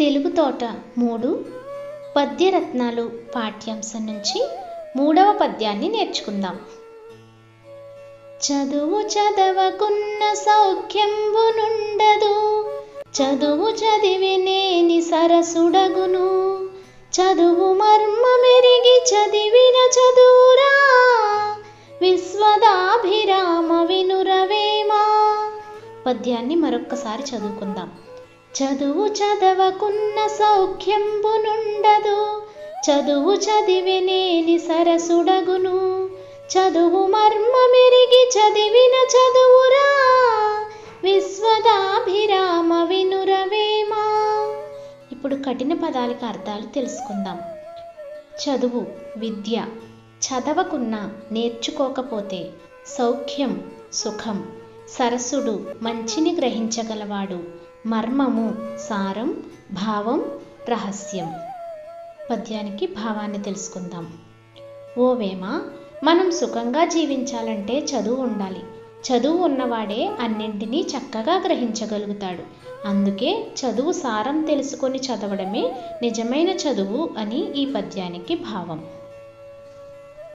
తెలుగు తోట మూడు పద్యరత్నాలు పాఠ్యాంశం నుంచి మూడవ పద్యాన్ని నేర్చుకుందాం. చదువు చదవకున్న సౌఖ్యంబునుండదు చదువు చదివినేని సరసుడగును. చదువు మర్మమెరిగి చదివిన చదువురా. విశ్వదాభిరామ వినురవేమా. పద్యాన్ని మరొక్కసారి చదువుకుందాం. చదువు చదవకున్న సౌఖ్యంబునుండదు. చదువు చదివినేని సరసుడగును. చదువు మర్మమెరిగి చదివిన చదువురా. విశ్వదాభిరామ వినురవేమా. ఇప్పుడు కఠిన పదాలకు అర్థాలు తెలుసుకుందాం. చదువు విద్య చదవకున్న నేర్చుకోకపోతే సౌఖ్యం సుఖం సరసుడు మంచిని గ్రహించగలవాడు. మర్మము సారం భావం రహస్యం. పద్యానికి భావాన్ని తెలుసుకుందాం. ఓ వేమ మనం సుఖంగా జీవించాలంటే చదువు ఉండాలి. చదువు ఉన్నవాడే అన్నింటినీ చక్కగా గ్రహించగలుగుతాడు. అందుకే చదువు సారం తెలుసుకొని చదవడమే నిజమైన చదువు అని ఈ పద్యానికి భావం.